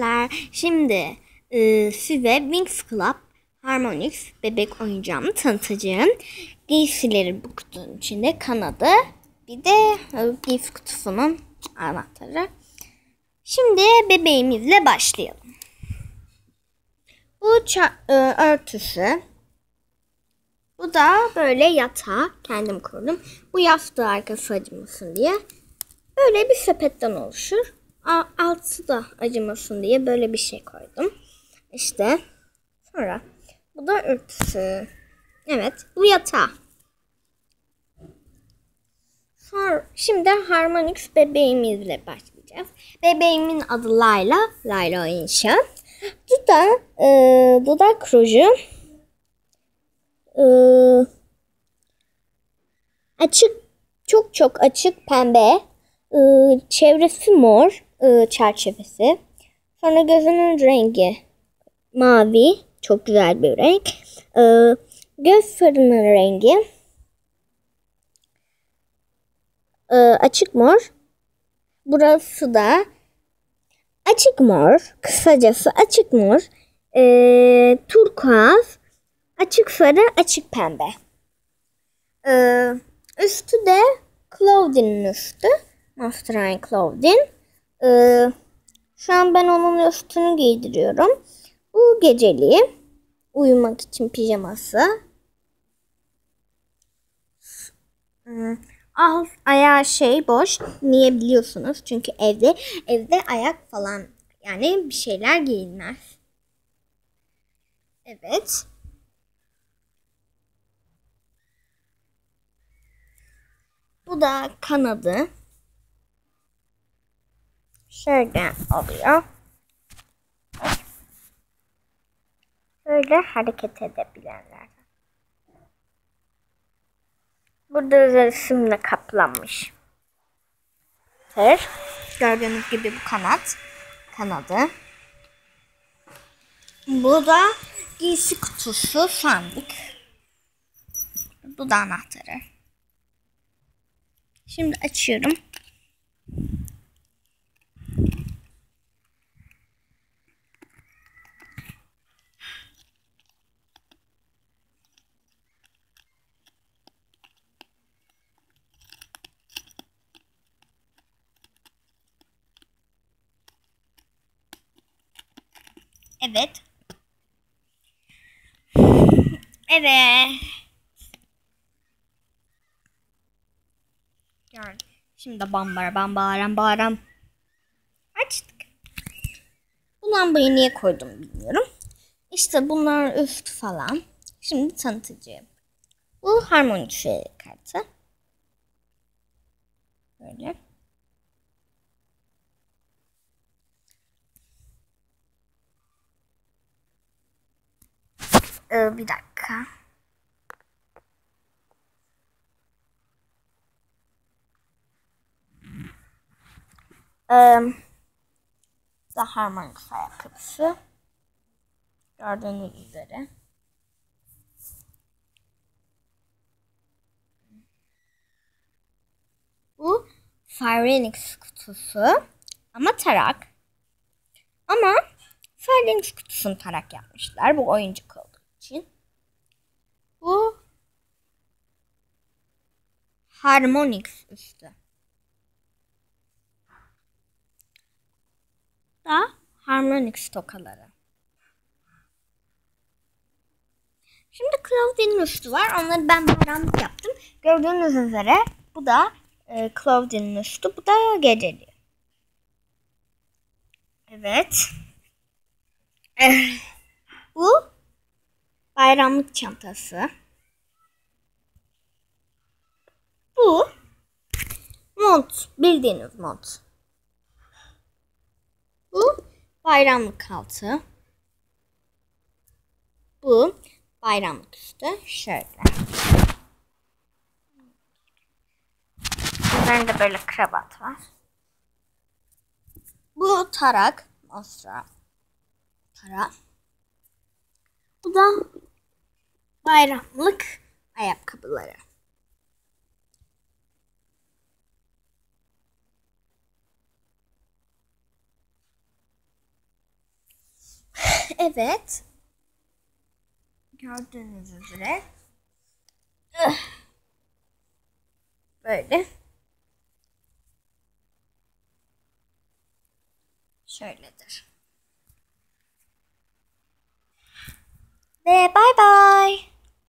arkadaşlar. Şimdi e, size Wings Club Harmonix bebek oyuncağımı tanıtacağım. Giysileri bu kutunun içinde kanadı. Bir de giysi kutusunun anahtarı. Şimdi bebeğimizle başlayalım. Bu e, örtüsü. Bu da böyle yatağı kendim kurdum. Bu yastığı arkası acımasın diye. Böyle bir sepetten oluşur. Altı da acımasın diye böyle bir şey koydum. İşte sonra bu da örtüsü. Evet bu yatağı. Şimdi Harmonix bebeğimizle başlayacağız. Bebeğimin adı Layla. Layla İnşa. Bu da e, dudak ruju. E, açık çok çok açık pembe. E, çevresi mor e, çerçevesi. Sonra gözünün rengi mavi. Çok güzel bir renk. E, göz farının rengi e, açık mor. Burası da açık mor. Kısacası açık mor. E, turkuaz. Açık sarı, açık pembe. E, üstü de Claudin'in üstü. Master Claudin. E, şu an ben onun üstünü giydiriyorum. Bu geceliği. Uyumak için pijaması. Hmm. Al ayağı şey boş. Niye biliyorsunuz? Çünkü evde evde ayak falan yani bir şeyler giyilmez. Evet. Bu da kanadı. Şöyle oluyor. Böyle hareket edebilenler. Burada özel simle kaplanmış. Tır. Gördüğünüz gibi bu kanat. Kanadı. Bu da giysi kutusu sandık. Bu da anahtarı. Şimdi açıyorum. Evet. Evet. Yani şimdi bambara bambaram baram. Açtık. Bu lambayı niye koydum bilmiyorum. İşte bunlar üst falan. Şimdi tanıtıcı. Bu harmoni kartı. Böyle. Ee, bir dakika. Ee, da harmonik ayakkabısı. Gördüğünüz üzere. Bu Pharynx kutusu. Ama tarak. Ama Pharynx kutusunu tarak yapmışlar. Bu oyuncak olduğu için. Bu Harmonix üstü. Da Harmonix tokaları. Şimdi Claudin'in üstü var. Onları ben bayramlık yaptım. Gördüğünüz üzere bu da e, Claudin'in üstü. Bu da geceli. Evet. Bu bayramlık çantası. Bu mont. Bildiğiniz mont. Bu bayramlık altı. Bu bayramlık üstü. Şöyle. Üzerinde böyle kravat var. Bu tarak. Astra. Tarak. Bu da bayramlık ayakkabıları. evet. Gördüğünüz üzere. Böyle. Şöyledir. Ve bay bay.